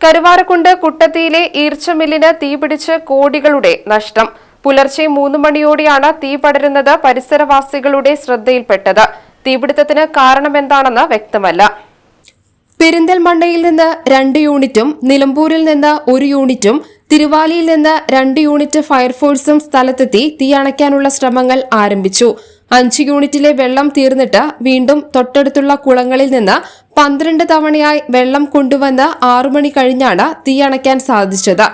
കരുവാരക്കുണ്ട് കുട്ടത്തിയിലെ ഈർച്ചമില്ലിന് തീപിടിച്ച് കോടികളുടെ നഷ്ടം. പുലർച്ചെ മൂന്ന് മണിയോടെയാണ് തീ പടരുന്നത് പരിസരവാസികളുടെ ശ്രദ്ധയിൽപ്പെട്ടത്. തീപിടുത്തത്തിന് കാരണമെന്താണെന്ന് വ്യക്തമല്ല. പെരിന്തൽമണ്ണയിൽ നിന്ന് രണ്ട് യൂണിറ്റും നിലമ്പൂരിൽ നിന്ന് ഒരു യൂണിറ്റും തിരുവാലിയിൽ നിന്ന് രണ്ട് യൂണിറ്റ് ഫയർഫോഴ്സും സ്ഥലത്തെത്തി തീ അണയ്ക്കാനുള്ള ശ്രമങ്ങൾ ആരംഭിച്ചു. അഞ്ച് യൂണിറ്റിലെ വെള്ളം തീർന്നിട്ട് വീണ്ടും തൊട്ടടുത്തുള്ള കുളങ്ങളിൽ നിന്ന് പന്ത്രണ്ട് തവണയായി വെള്ളം കൊണ്ടുവന്ന് ആറുമണി കഴിഞ്ഞാണ് തീ തീയണയ്ക്കാൻ സാധിച്ചത്.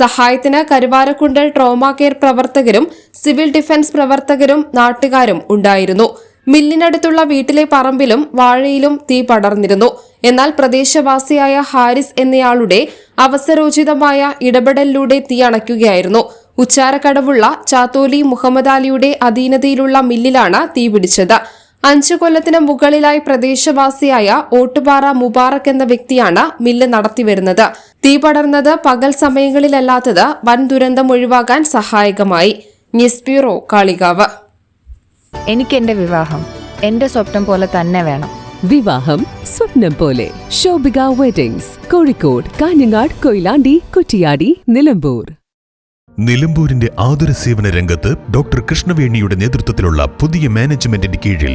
സഹായത്തിന് കരുവാരക്കുണ്ട് ട്രോമാ കെയർ പ്രവർത്തകരും സിവിൽ ഡിഫൻസ് പ്രവർത്തകരും നാട്ടുകാരും ഉണ്ടായിരുന്നു. മില്ലിനടുത്തുള്ള വീട്ടിലെ പറമ്പിലും വാഴയിലും തീ പടർന്നിരുന്നു. എന്നാൽ പ്രദേശവാസിയായ ഹാരിസ് എന്നയാളുടെ അവസരോചിതമായ ഇടപെടലിലൂടെ തീ അണയ്ക്കുകയായിരുന്നു. ഉച്ചാരക്കടവുള്ള ചാത്തോലി മുഹമ്മദ് അലിയുടെ അധീനതയിലുള്ള മില്ലിലാണ് തീപിടിച്ചത് അഞ്ചു കൊല്ലത്തിന് മുകളിലായി പ്രദേശവാസിയായ ഓട്ടുപാറ മുബാറക് എന്ന വ്യക്തിയാണ് മില്ല് നടത്തിവരുന്നത്. തീ പടർന്നത് പകൽ സമയങ്ങളിലല്ലാത്തത് വൻ ദുരന്തം ഒഴിവാക്കാൻ സഹായകമായി. News bureau Kalikavu. എനിക്ക് എന്റെ വിവാഹം എന്റെ സ്വപ്നം പോലെ തന്നെ വേണം. വിവാഹം സ്വപ്നം പോലെ. ശോഭിക വെഡിങ്സ് കോഴിക്കോട് കാഞ്ഞങ്ങാട് കൊയിലാണ്ടി കുറ്റിയാടി നിലമ്പൂർ. നിലമ്പൂരിന്റെ ആതുര സേവന രംഗത്ത് ഡോക്ടർ കൃഷ്ണവേണിയുടെ നേതൃത്വത്തിലുള്ള പുതിയ മാനേജ്മെന്റിന്റെ കീഴിൽ